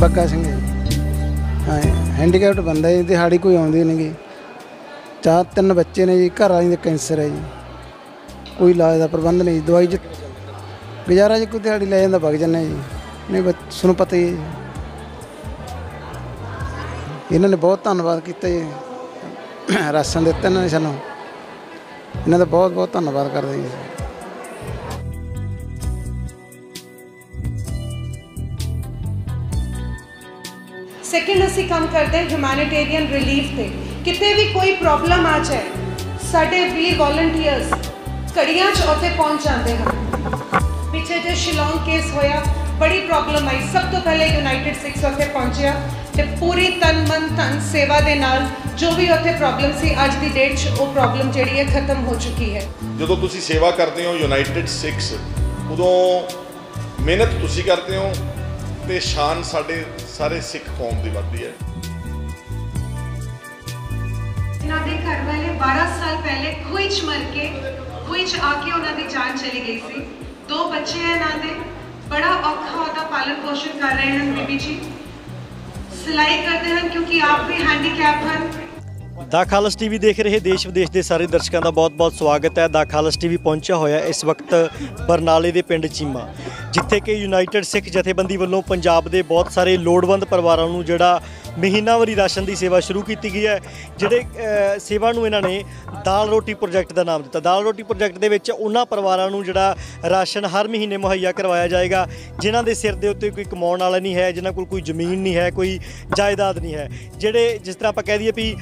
ਬੱਗਾ ਸਿੰਘ ਜੀ। ਹਾਂ ਹੈਂਡੀਕੈਪਟ ਬੰਦਾ ਜੀ, ਦਿਹਾੜੀ ਕੋਈ ਆਉਂਦੀ ਨਹੀਂ ਗੀ। ਚਾਰ ਤਿੰਨ ਬੱਚੇ ਨੇ ਜੀ, ਘਰ ਵਾਲੀ ਦੇ ਕੈਂਸਰ ਹੈ ਜੀ। ਕੋਈ ਇਲਾਜ ਦਾ ਪ੍ਰਬੰਧ ਨਹੀਂ ਦਵਾਈ 'ਚ ਗੁਜ਼ਾਰਾ ਜੀ ਕੋਈ ਦਿਹਾੜੀ ਲੈ ਜਾਂਦਾ ਵਗ ਜਾਂਦਾ ਜੀ। ਨਹੀਂ, ਬੱਚ- ਤੁਹਾਨੂੰ ਪਤਾ ਹੀ ਹੈ ਜੀ। ਇਹਨਾਂ ਨੇ ਬਹੁਤ ਧੰਨਵਾਦ ਕੀਤਾ ਜੀ। ਰਾਸ਼ਨ ਦਿੱਤਾ ਇਹਨਾਂ ਨੇ ਸਾਨੂੰ। ਇਹਨਾਂ ਦਾ ਬਹੁਤ ਬਹੁਤ ਧੰਨਵਾਦ ਕਰਦੇ ਜੀ। ਸੈਕਿੰਡ ਅਸੀਂ ਕੰਮ ਕਰਦੇ ਹਾਂ ਹਿਊਮੈਨਿਟੇਰੀਅਨ ਰਿਲੀਫ ਤੇ। ਕਿਤੇ ਵੀ ਕੋਈ ਪ੍ਰੋਬਲਮ ਆ ਜਾਏ, ਸਾਡੇ ਵੀਰ ਵੋਲੰਟੀਅਰਸ ਕੜੀਆਂ 'ਚ ਉੱਥੇ ਪਹੁੰਚ ਜਾਂਦੇ ਹਨ। ਪਿੱਛੇ ਜੇ ਸ਼ਿਲੋਂਗ ਕੇਸ ਹੋਇਆ, ਬੜੀ ਪ੍ਰੋਬਲਮ ਆਈ। ਸਭ ਤੋਂ ਪਹਿਲੇ ਯੂਨਾਈਟਿਡ ਸਿਕਸ ਉੱਥੇ ਪਹੁੰਚਿਆ ਤੇ ਪੂਰੀ ਤਨ ਮਨ ਧਨ ਸੇਵਾ ਦੇ ਨਾਲ ਜੋ ਵੀ ਉੱਥੇ ਪ੍ਰੋਬਲਮ ਸੀ, ਅੱਜ ਦੀ ਡੇਟ 'ਚ ਉਹ ਪ੍ਰੋਬਲਮ ਜਿਹੜੀ ਹੈ ਖਤਮ ਹੋ ਚੁੱਕੀ ਹੈ। ਜਦੋਂ ਤੁਸੀਂ ਸੇਵਾ ਕਰਦੇ ਹੋ ਯੂਨਾਈਟਿਡ 6 ਉਦੋਂ ਮਿਹਨਤ ਤੁਸੀਂ ਕਰਦੇ ਹੋ ਤੇ ਸ਼ਾਨ ਸਾਡੇ ਸਾਰੇ ਸਿੱਖ ਕੌਮ ਦੀ ਵੱਧਦੀ ਹੈ। ਇਹਨਾਂ ਦੇ ਘਰ ਵਾਲੇ 12 ਸਾਲ ਪਹਿਲੇ ਖੂਹੀ 'ਚ ਮਰ ਕੇ ਖੂਹੀ 'ਚ ਆ ਕੇ ਉਹਨਾਂ ਦੀ ਜਾਨ ਚਲੀ ਗਈ ਸੀ। ਦੋ ਬੱਚੇ ਆ ਇਹਨਾਂ ਦੇ। ਬੜਾ ਔਖਾ ਉਹਦਾ ਪਾਲਣ ਪੋਸ਼ਣ ਕਰ ਰਹੇ ਹਨ ਬੀਬੀ ਜੀ। ਸਿਲਾਈ ਕਰਦੇ ਹਨ ਕਿਉਂਕਿ ਆਪ ਵੀ ਹੈਂਡੀਕੈਪ ਹਨ। ਦਾ ਖਾਲਸ ਟੀਵੀ ਦੇਖ ਰਹੇ ਦੇਸ਼ ਵਿਦੇਸ਼ ਦੇ ਸਾਰੇ ਦਰਸ਼ਕਾਂ ਦਾ ਬਹੁਤ-ਬਹੁਤ ਸਵਾਗਤ ਹੈ। ਦਾ ਖਾਲਸ ਟੀਵੀ ਪਹੁੰਚਿਆ ਹੋਇਆ ਇਸ ਵਕਤ ਬਰਨਾਲੇ ਦੇ ਪਿੰਡ ਚੀਮਾ। ਜਿੱਥੇ ਕਿ ਯੂਨਾਈਟਿਡ ਸਿੱਖ ਜਥੇਬੰਦੀ ਵੱਲੋਂ ਪੰਜਾਬ ਦੇ ਬਹੁਤ ਸਾਰੇ ਲੋੜਵੰਦ ਪਰਿਵਾਰਾਂ ਨੂੰ ਜਿਹੜਾ ਮਹੀਨਾਵਾਰੀ ਰਾਸ਼ਨ ਦੀ ਸੇਵਾ ਸ਼ੁਰੂ ਕੀਤੀ ਗਈ ਹੈ, ਜਿਹੜੇ ਸੇਵਾ ਨੂੰ ਇਹਨਾਂ ਨੇ ਦਾਲ ਰੋਟੀ ਪ੍ਰੋਜੈਕਟ ਦਾ ਨਾਮ ਦਿੱਤਾ। ਦਾਲ ਰੋਟੀ ਪ੍ਰੋਜੈਕਟ ਦੇ ਵਿੱਚ ਉਹਨਾਂ ਪਰਿਵਾਰਾਂ ਨੂੰ ਜਿਹੜਾ ਰਾਸ਼ਨ ਹਰ ਮਹੀਨੇ ਮੁਹੱਈਆ ਕਰਵਾਇਆ ਜਾਏਗਾ, ਜਿਨ੍ਹਾਂ ਦੇ ਸਿਰ ਦੇ ਉੱਤੇ ਕੋਈ ਕਮਾਉਣ ਵਾਲਾ ਨਹੀਂ ਹੈ, ਜਿਨ੍ਹਾਂ ਕੋਲ ਕੋਈ ਜ਼ਮੀਨ ਨਹੀਂ ਹੈ, ਕੋਈ ਜਾਇਦਾਦ ਨਹੀਂ ਹੈ। ਜਿਹੜੇ ਜਿਸ ਤਰ੍ਹਾਂ ਆਪਾਂ ਕਹਿ ਦਈਏ ਵੀ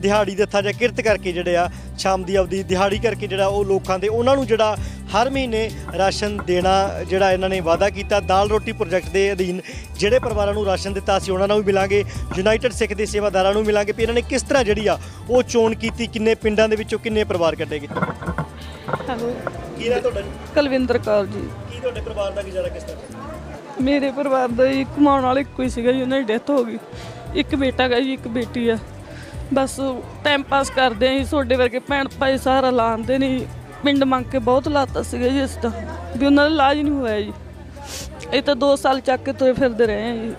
ਦਿਹਾੜੀ ਦੇ ਥਾਂ ਜਾਂ ਕਿਰਤ ਕਰਕੇ ਜਿਹੜੇ ਆ ਸ਼ਾਮ ਦੀ ਅਵਧੀ ਦਿਹਾੜੀ ਕਰਕੇ ਜਿਹੜਾ ਉਹ ਲੋਕਾਂ ਦੇ ਉਹਨਾਂ ਨੂੰ ਜਿਹੜਾ ਹਰ ਮਹੀਨੇ ਰਾਸ਼ਨ ਦੇਣਾ ਜਿਹੜਾ ਇਹਨਾਂ ਨੇ ਵਾਅਦਾ ਕੀਤਾ ਦਾਲ ਰੋਟੀ ਪ੍ਰੋਜੈਕਟ ਦੇ ਅਧੀਨ ਜਿਹੜੇ ਪਰਿਵਾਰਾਂ ਨੂੰ ਰਾਸ਼ਨ ਦਿੱਤਾ ਸੀ ਉਹਨਾਂ ਨੂੰ ਵੀ ਮਿਲਾਂਗੇ ਯੂਨਾਈਟਿਡ ਸਿੱਖ ਦੇ ਸੇਵਾਦਾਰਾਂ ਨੂੰ ਮਿਲਾਂਗੇ ਵੀ ਇਹਨਾਂ ਨੇ ਕਿਸ ਤਰ੍ਹਾਂ ਜਿਹੜੀ ਆ ਉਹ ਚੋਣ ਕੀਤੀ ਕਿੰਨੇ ਪਿੰਡਾਂ ਦੇ ਵਿੱਚੋਂ ਕਿੰਨੇ ਪਰਿਵਾਰ ਕੱਢੇ ਗਏ ਹੈਲੋ। ਕੀ ਨਾ ਤੁਹਾਡਾ? ਕੁਲਵਿੰਦਰ ਕੌਰ ਜੀ। ਕੀ ਤੁਹਾਡੇ ਪਰਿਵਾਰ ਦਾ ਗੁਜ਼ਾਰਾ ਕਿਸ ਤਰ੍ਹਾਂ? ਮੇਰੇ ਪਰਿਵਾਰ ਦਾ ਹੀ ਕਮਾਉਣ ਵਾਲਾ ਇੱਕੋ ਹੀ ਸੀਗਾ ਜੀ ਉਹਨਾਂ ਦੀ ਡੈਥ ਹੋ ਗਈ। ਇੱਕ ਬੇਟਾ ਗਾ ਜੀ ਇੱਕ ਬੇਟੀ ਆ। ਬਸ ਟਾਈਮ ਪਾਸ ਕਰਦੇ ਆਂ ਜੀ, ਤੁਹਾਡੇ ਵਰਗੇ ਭੈਣ ਭਾਈ ਸਾਰਾ ਲਾਉਂਦੇ ਨਹੀਂ ਪਿੰਡ ਮੰਗ ਕੇ ਬਹੁਤ ਲਾਤਾ ਸੀਗਾ ਜੀ ਇਸ ਦਾ ਵੀ ਉਹਨਾਂ ਦਾ ਇਲਾਜ ਨਹੀਂ ਹੋਇਆ ਜੀ। ਇਹ ਤਾਂ 2 ਸਾਲ ਚੱਕ ਕੇ ਤੁਰੇ ਫਿਰਦੇ ਰਹੇ ਆ ਜੀ।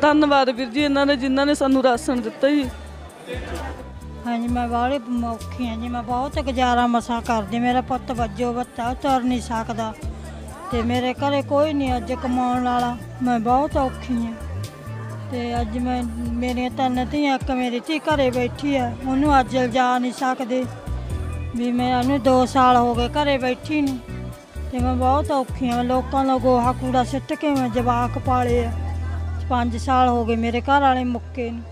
ਧੰਨਵਾਦ ਵੀਰ ਜੀ ਇਹਨਾਂ ਨੇ ਜਿਨ੍ਹਾਂ ਨੇ ਸਾਨੂੰ ਰਾਸ਼ਨ ਦਿੱਤਾ ਜੀ। ਹਾਂਜੀ, ਮੈਂ ਬਾਹਲੀ ਔਖੀ ਹਾਂ ਜੀ, ਮੈਂ ਬਹੁਤ ਗੁਜ਼ਾਰਾ ਮਸਾ ਕਰਦੀ ਮੇਰਾ ਪੁੱਤ ਵੱਜੋ ਬੱਤਾ ਤੁਰ ਨਹੀਂ ਸਕਦਾ। ਤੇ ਮੇਰੇ ਘਰੇ ਕੋਈ ਨਹੀਂ ਅੱਜ ਕਮਾਉਣ ਵਾਲਾ, ਮੈਂ ਬਹੁਤ ਔਖੀ ਹਾਂ ਤੇ ਅੱਜ ਮੈਂ ਮੇਰੀਆਂ ਤਿੰਨ ਧੀਆਂ, ਇੱਕ ਮੇਰੀ ਧੀ ਘਰੇ ਬੈਠੀ ਆ। ਉਹਨੂੰ ਅੱਜ ਲਿਜਾ ਨਹੀਂ ਸਕਦੇ ਵੀ ਮੈਂ ਉਹਨੂੰ 2 ਸਾਲ ਹੋ ਗਏ ਘਰੇ ਬੈਠੀ ਨੂੰ। ਤੇ ਮੈਂ ਬਹੁਤ ਔਖੀ ਹਾਂ ਲੋਕਾਂ ਦਾ ਗੋਹਾ ਕੂੜਾ ਸਿੱਟ ਕੇ ਮੈਂ ਜਵਾਕ ਪਾਲੇ ਆ। 5 ਸਾਲ ਹੋ ਗਏ ਮੇਰੇ ਘਰ ਵਾਲੇ ਮੁੱਕੇ ਨੂੰ।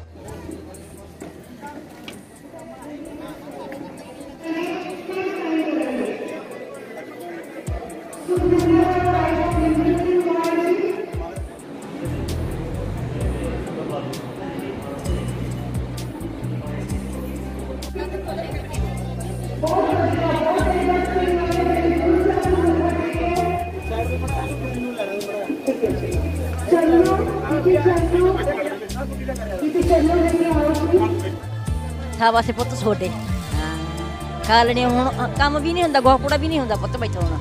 ਸ਼ਾਬਾਸ਼ ਏ ਪੁੱਤ ਛੋਡੇ ਹਾਂ। ਖਾ ਲੈਣੇ ਹੁਣ ਕੰਮ ਵੀ ਨਹੀਂ ਹੁੰਦਾ ਗੋਹਾ ਕੂੜਾ ਵੀ ਨਹੀਂ ਹੁੰਦਾ ਪੁੱਤ ਬੈਠੋ ਹੁਣ।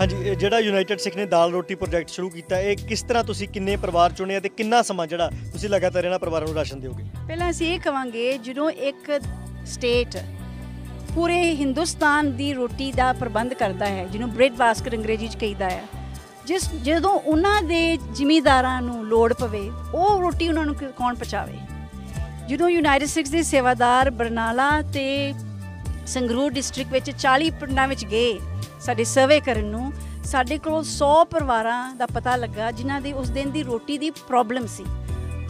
ਹਾਂਜੀ ਜਿਹੜਾ ਯੂਨਾਈਟਿਡ ਸਿੱਖ ਨੇ ਦਾਲ ਰੋਟੀ ਪ੍ਰੋਜੈਕਟ ਸ਼ੁਰੂ ਕੀਤਾ ਇਹ ਕਿਸ ਤਰ੍ਹਾਂ ਤੁਸੀਂ ਕਿੰਨੇ ਪਰਿਵਾਰ ਚੁਣੇ ਤੇ ਕਿੰਨਾ ਸਮਾਂ ਜਿਹੜਾ ਤੁਸੀਂ ਲਗਾਤਾਰ ਇਹਨਾਂ ਪਰਿਵਾਰਾਂ ਨੂੰ ਰਾਸ਼ਨ ਦਿਓਗੇ? ਪਹਿਲਾਂ ਅਸੀਂ ਇਹ ਕਵਾਂਗੇ ਜਦੋਂ ਇੱਕ ਸਟੇਟ ਪੂਰੇ ਹਿੰਦੁਸਤਾਨ ਦੀ ਰੋਟੀ ਦਾ ਪ੍ਰਬੰਧ ਕਰਦਾ ਹੈ ਜਿਹਨੂੰ ਬ੍ਰੈਡ ਬਾਸਕਟ ਅੰਗਰੇਜ਼ੀ ਚ ਕਹਿੰਦਾ ਹੈ ਜਿਸ ਜਦੋਂ ਉਹਨਾਂ ਦੇ ਜ਼ਿਮੀਦਾਰਾਂ ਨੂੰ ਲੋੜ ਪਵੇ, ਉਹ ਰੋਟੀ ਉਹਨਾਂ ਨੂੰ ਕਿ- ਕੌਣ ਪਹੁੰਚਾਵੇ? ਜਦੋਂ ਯੂਨਾਈਟਿਡ ਸਿਕਸ ਦੇ ਸੇਵਾਦਾਰ ਬਰਨਾਲਾ ਤੇ ਸੰਗਰੂਰ ਡਿਸਟ੍ਰਿਕਟ ਵਿੱਚ 40 ਪਿੰਡਾਂ ਵਿੱਚ ਗਏ, ਸਾਡੇ ਸਰਵੇ ਕਰਨ ਨੂੰ, ਸਾਡੇ ਕੋਲ 100 ਪਰਿਵਾਰਾਂ ਦਾ ਪਤਾ ਲੱਗਾ, ਜਿਨ੍ਹਾਂ ਦੀ ਉਸ ਦਿਨ ਦੀ ਰੋਟੀ ਦੀ ਪ੍ਰੋਬਲਮ ਸੀ।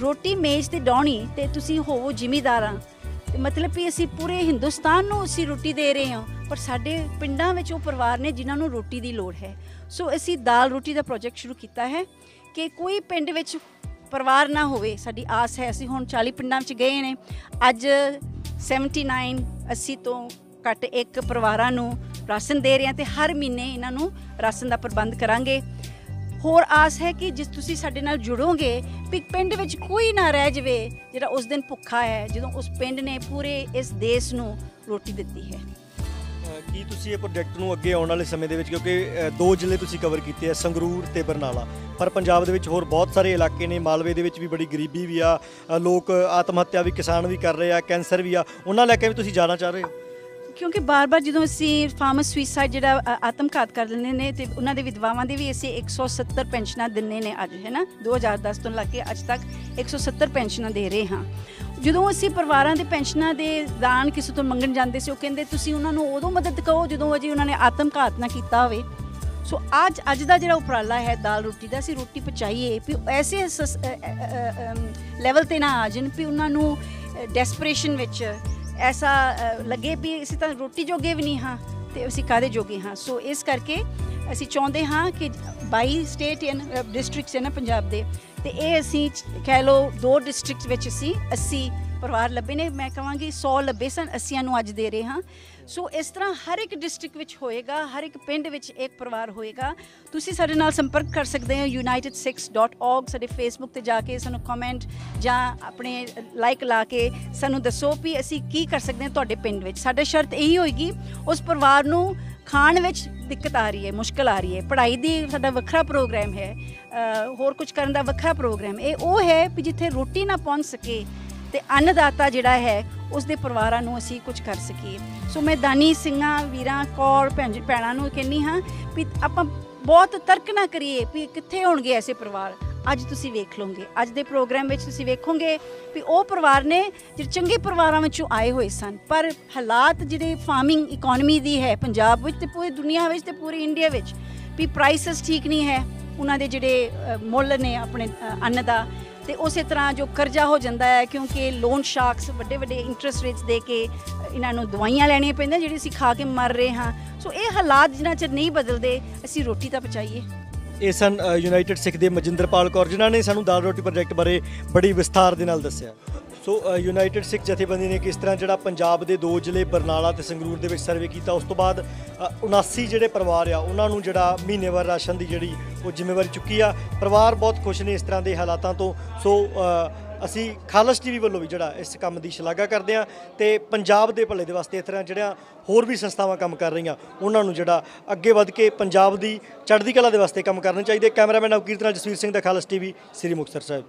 ਰੋਟੀ ਮੇਜ਼ ਤੇ ਡਾਉਣੀ ਤੇ ਤੁਸੀਂ ਹੋਵੋ ਜ਼ਿਮੀਦਾਰਾਂ। ਤੇ ਮਤਲਬ ਕਿ ਅਸੀਂ ਪੂਰੇ ਹਿੰਦੁਸਤਾਨ ਨੂੰ ਅਸੀਂ ਰੋਟੀ ਦੇ ਰਹੇ ਹਾਂ। ਪਰ ਸਾਡੇ ਪਿੰਡਾਂ ਵਿੱਚ ਉਹ ਪਰਿਵਾਰ ਨੇ ਜਿਨ੍ਹਾਂ ਨੂੰ ਰੋਟੀ ਦੀ ਲੋੜ ਹੈ। ਸੋ ਅਸੀਂ ਦਾਲ ਰੋਟੀ ਦਾ ਪ੍ਰੋਜੈਕਟ ਸ਼ੁਰੂ ਕੀਤਾ ਹੈ ਕਿ ਕੋਈ ਪਿੰਡ ਵਿੱਚ ਪਰਿਵਾਰ ਨਾ ਹੋਵੇ, ਸਾਡੀ ਆਸ ਹੈ। ਅਸੀਂ ਹੁਣ 40 ਪਿੰਡਾਂ ਵਿੱਚ ਗਏ ਨੇ। ਅੱਜ 79 80 ਤੋਂ ਘੱਟ ਇੱਕ ਪਰਿਵਾਰਾਂ ਨੂੰ ਰਾਸ਼ਨ ਦੇ ਰਹੇ ਹਾਂ ਤੇ ਹਰ ਮਹੀਨੇ ਇਹਨਾਂ ਨੂੰ ਰਾਸ਼ਨ ਦਾ ਪ੍ਰਬੰਧ ਕਰਾਂਗੇ। ਹੋਰ ਆਸ ਹੈ ਕਿ ਜਿਸ ਤੁਸੀਂ ਸਾਡੇ ਨਾਲ ਜੁੜੋਗੇ, ਵੀ ਪਿੰਡ ਵਿੱਚ ਕੋਈ ਨਾ ਰਹਿ ਜਵੇ, ਜਿਹੜਾ ਉਸ ਦਿਨ ਭੁੱਖਾ ਹੈ, ਜਦੋਂ ਉਸ ਪਿੰਡ ਨੇ ਪੂਰੇ ਇਸ ਦੇਸ਼ ਨੂੰ ਰੋਟੀ ਦਿੱਤੀ ਹੈ। ਕੀ ਤੁਸੀਂ ਇਹ ਪ੍ਰੋਜੈਕਟ ਨੂੰ ਅੱਗੇ ਆਉਣ ਵਾਲੇ ਸਮੇਂ ਦੇ ਵਿੱਚ ਕਿਉਂਕਿ ਅ, ਦੋ ਜ਼ਿਲ੍ਹੇ ਤੁਸੀਂ ਕਵਰ ਕੀਤੇ ਆ ਸੰਗਰੂਰ ਤੇ ਬਰਨਾਲਾ। ਪਰ ਪੰਜਾਬ ਦੇ ਵਿੱਚ ਹੋਰ ਬਹੁਤ ਸਾਰੇ ਇਲਾਕੇ ਨੇ ਮਾਲਵੇ ਦੇ ਵਿੱਚ ਵੀ ਬੜੀ ਗਰੀਬੀ ਵੀ ਆ ਅ, ਲੋਕ ਆਤਮ ਹੱਤਿਆ ਵੀ ਕਿਸਾਨ ਵੀ ਕਰ ਰਹੇ ਆ ਕੈਂਸਰ ਵੀ ਆ ਉਹਨਾਂ ਲੈ ਕੇ ਵੀ ਤੁਸੀਂ ਜਾਣਾ ਚਾਹ ਰਹੇ ਹੋ? ਕਿਉਂਕਿ ਬਾਰ-ਬਾਰ ਜਦੋਂ ਅਸੀਂ ਫਾਰਮਰ ਸੁਇਸਾਈਡ ਜਿਹੜਾ ਅ, ਆਤਮਘਾਤ ਕਰ ਲੈਂਦੇ ਨੇ ਤੇ ਉਹਨਾਂ ਦੇ ਵਿਧਵਾਵਾਂ ਦੇ ਵੀ ਅਸੀਂ 170 ਪੈਨਸ਼ਨਾਂ ਦਿੰਨੇ ਨੇ ਅੱਜ ਹੈ ਨਾ? 2010 ਤੋਂ ਲੱਗ ਕੇ ਅੱਜ ਤੱਕ 170 ਪੈਨਸ਼ਨਾਂ ਦੇ ਰਹੇ ਹਾਂ। ਜਦੋਂ ਅਸੀਂ ਪਰਿਵਾਰਾਂ ਦੇ ਪੈਨਸ਼ਨਾਂ ਦੇ ਦਾਨ ਕਿਸੇ ਤੋਂ ਮੰਗਣ ਜਾਂਦੇ ਸੀ, ਉਹ ਕਹਿੰਦੇ, ਤੁਸੀਂ ਉਹਨਾਂ ਨੂੰ ਉਦੋਂ ਮਦਦ ਕਰੋ ਜਦੋਂ ਅਜੇ ਉਹਨਾਂ ਨੇ ਆਤਮਘਾਤ ਨਾ ਕੀਤਾ ਹੋਵੇ। ਸੋ ਅੱਜ ਅੱਜ ਦਾ ਜਿਹੜਾ ਉਪਰਾਲਾ ਹੈ ਦਾਲ ਰੋਟੀ ਦਾ, ਅਸੀਂ ਰੋਟੀ ਪਹੁੰਚਾਈਏ ਵੀ ਉਹ ਐਸੇ ਲੈਵਲ ਤੇ ਨਾ ਆ ਜਾਣ ਵੀ ਉਹਨਾਂ ਨੂੰ ਡੈਸਪਰੇਸ਼ਨ ਵਿੱਚ ਐਸਾ ਲੱਗੇ ਵੀ ਅਸੀਂ ਤਾਂ ਰੋਟੀ ਜੋਗੇ ਵੀ ਨਹੀਂ ਹਾਂ ਤੇ ਅਸੀਂ ਕਾਦੇ ਜੋਗੇ ਹਾਂ? ਸੋ ਇਸ ਕਰਕੇ ਅਸੀਂ ਚਾਹੁੰਦੇ ਹਾਂ ਕਿ 22 ਸਟੇਟ ਐਨ ਡਿਸਟ੍ਰਿਕਟਸ ਨਾ ਪੰਜਾਬ ਦੇ ਤੇ ਇਹ ਅਸੀਂ ਕਹਿ ਲਓ ਦੋ ਡਿਸਟ੍ਰਿਕਟ ਵਿੱਚ ਅਸੀਂ 80 ਪਰਿਵਾਰ ਲੱਭੇ ਨੇ। ਮੈਂ ਕਹਾਂਗੀ 100 ਲੱਭੇ ਸਨ 80 ਨੂੰ ਅੱਜ ਦੇ ਰਹੇ ਹਾਂ। ਸੋ ਇਸ ਤਰ੍ਹਾਂ ਹਰ ਇੱਕ ਡਿਸਟ੍ਰਿਕਟ ਵਿੱਚ ਹੋਏਗਾ, ਹਰ ਇੱਕ ਪਿੰਡ ਵਿੱਚ ਇੱਕ ਪਰਿਵਾਰ ਹੋਏਗਾ। ਤੁਸੀਂ ਸਾਡੇ ਨਾਲ ਸੰਪਰਕ ਕਰ ਸਕਦੇ ਹੋ united6.org ਸਾਡੇ ਫੇਸਬੁੱਕ ਤੇ ਜਾ ਕੇ ਸਾਨੂੰ ਕਮੈਂਟ ਜਾਂ ਆਪਣੇ ਲਾਈਕ ਲਾ ਕੇ ਸਾਨੂੰ ਦੱਸੋ ਵੀ ਅਸੀਂ ਕੀ ਕਰ ਸਕਦੇ ਹਾਂ ਤੁਹਾਡੇ ਪਿੰਡ ਵਿੱਚ। ਸਾਡਾ ਸ਼ਰਤ ਇਹੀ ਹੋਏਗੀ, ਉਸ ਪਰਿਵਾਰ ਨੂੰ ਖਾਣ ਵਿੱਚ ਦਿੱਕਤ ਆ ਰਹੀ ਹੈ, ਮੁਸ਼ਕਲ ਆ ਰਹੀ ਹੈ। ਪੜ੍ਹਾਈ ਦੀ ਸਾਡਾ ਵੱਖਰਾ ਪ੍ਰੋਗਰਾਮ ਹੈ ਹੋਰ ਕੁਝ ਕਰਨ ਦਾ ਵੱਖਰਾ ਪ੍ਰੋਗਰਾਮ। ਇਹ ਉਹ ਹੈ ਵੀ ਜਿੱਥੇ ਰੋਟੀ ਨਾ ਪਹੁੰਚ ਸਕੇ ਤੇ ਅੰਨਦਾਤਾ ਜਿਹੜਾ ਹੈ, ਉਸ ਦੇ ਪਰਿਵਾਰਾਂ ਨੂੰ ਅਸੀਂ ਕੁਝ ਕਰ ਸਕੀਏ। ਸੋ ਮੈਂ ਦਾਨੀ ਸਿੰਘਾਂ, ਵੀਰਾਂ, ਕੌਰ ਭੈਣ ਭੈਣਾਂ ਨੂੰ ਕਹਿੰਨੀ ਹਾਂ ਵੀ ਆਪਾਂ ਬਹੁਤ ਤਰਕ ਨਾ ਕਰੀਏ ਵੀ ਕਿੱਥੇ ਹੋਣਗੇ ਐਸੇ ਪਰਿਵਾਰ। ਅੱਜ ਤੁਸੀਂ ਵੇਖ ਲਓਗੇ ਅੱਜ ਦੇ ਪ੍ਰੋਗਰਾਮ ਵਿੱਚ ਤੁਸੀਂ ਵੇਖੋਗੇ ਵੀ ਉਹ ਪਰਿਵਾਰ ਨੇ ਜਿਹੜੇ ਚੰਗੇ ਪਰਿਵਾਰਾਂ ਵਿੱਚੋਂ ਆਏ ਹੋਏ ਸਨ। ਪਰ ਹਾਲਾਤ ਜਿਹੜੇ ਫਾਰਮਿੰਗ ਇਕਨੋਮੀ ਦੀ ਹੈ ਪੰਜਾਬ ਵਿੱਚ ਤੇ ਪੂਰੀ ਦੁਨੀਆ ਵਿੱਚ ਤੇ ਪੂਰੀ ਇੰਡੀਆ ਵਿੱਚ ਵੀ ਪ੍ਰਾਈਸਸ ਠੀਕ ਨਹੀਂ ਹੈ। ਉਹਨਾਂ ਦੇ ਜਿਹੜੇ ਮੁੱਲ ਨੇ ਆਪਣੇ ਅੰਨ ਦਾ ਤੇ ਉਸੇ ਤਰ੍ਹਾਂ ਜੋ ਕਰਜ਼ਾ ਹੋ ਜਾਂਦਾ ਹੈ ਕਿਉਂਕਿ ਲੋਨ ਸ਼ਾਰਕਸ ਵੱਡੇ ਵੱਡੇ ਇੰਟਰਸਟ ਰੇਟਸ ਦੇ ਕੇ ਇਹਨਾਂ ਨੂੰ ਦਵਾਈਆਂ ਲੈਣੀਆਂ ਪੈਂਦੀਆਂ ਜਿਹੜੀ ਅਸੀਂ ਖਾ ਕੇ ਮਰ ਰਹੇ ਹਾਂ। ਸੋ ਇਹ ਹਾਲਾਤ ਜਿਨ੍ਹਾਂ ਚਿਰ ਨਹੀਂ ਬਦਲਦੇ, ਅਸੀਂ ਰੋਟੀ ਤਾਂ ਪਚਾਈਏ। ਇਹ ਸਨ ਯੂਨਾਈਟਿਡ ਸਿੱਖ ਦੇ ਮਜਿੰਦਰਪਾਲ ਕੌਰ ਜਿਨ੍ਹਾਂ ਨੇ ਸਾਨੂੰ ਦਾਲ ਰੋਟੀ ਪ੍ਰੋਜੈਕਟ ਬਾਰੇ ਬੜੀ ਵਿਸਥਾਰ ਦੇ ਨਾਲ ਦੱਸਿਆ। ਸੋ ਯੂਨਾਈਟਿਡ ਸਿੱਖ ਜਥੇਬੰਦੀ ਨੇ ਕਿਸ ਤਰ੍ਹਾਂ ਜਿਹੜਾ ਪੰਜਾਬ ਦੇ ਦੋ ਜ਼ਿਲ੍ਹੇ ਬਰਨਾਲਾ ਤੇ ਸੰਗਰੂਰ ਦੇ ਵਿੱਚ ਸਰਵੇ ਕੀਤਾ ਉਸ ਤੋਂ ਬਾਅਦ ਅ, 79 ਜਿਹੜੇ ਪਰਿਵਾਰ ਆ ਉਹਨਾਂ ਨੂੰ ਜਿਹੜਾ ਮਹੀਨੇਵਾਰ ਰਾਸ਼ਨ ਦੀ ਜਿਹੜੀ ਉਹ ਜ਼ਿੰਮੇਵਾਰੀ ਚੁੱਕੀ ਆ। ਪਰਿਵਾਰ ਬਹੁਤ ਖੁਸ਼ ਨੇ ਇਸ ਤਰ੍ਹਾਂ ਦੇ ਹਾਲਾਤਾਂ ਤੋਂ। ਸੋ ਅਸੀਂ ਖਾਲਸ ਟੀਵੀ ਵੱਲੋਂ ਵੀ ਜਿਹੜਾ ਇਸ ਕੰਮ ਦੀ ਸ਼ਲਾਘਾ ਕਰਦੇ ਹਾਂ ਤੇ ਪੰਜਾਬ ਦੇ ਭਲੇ ਦੇ ਵਾਸਤੇ ਇਸ ਤਰ੍ਹਾਂ ਜਿਹੜੀਆਂ ਹੋਰ ਵੀ ਸੰਸਥਾਵਾਂ ਕੰਮ ਕਰ ਰਹੀਆਂ, ਉਹਨਾਂ ਨੂੰ ਜਿਹੜਾ ਅੱਗੇ ਵੱਧ ਕੇ ਪੰਜਾਬ ਦੀ ਚੜ੍ਹਦੀ ਕਲਾ ਦੇ ਵਾਸਤੇ ਕੰਮ ਕਰਨਾ ਚਾਹੀਦਾ। ਕੈਮਰਾਮੈਨ ਅਵਕੀਰਤ ਨਾਲ ਜਸਵੀਰ ਸਿੰਘ ਦਾ ਖਾਲਸ ਟੀਵੀ, ਸ੍ਰੀ ਮੁਕਤਸਰ ਸਾਹਿਬ।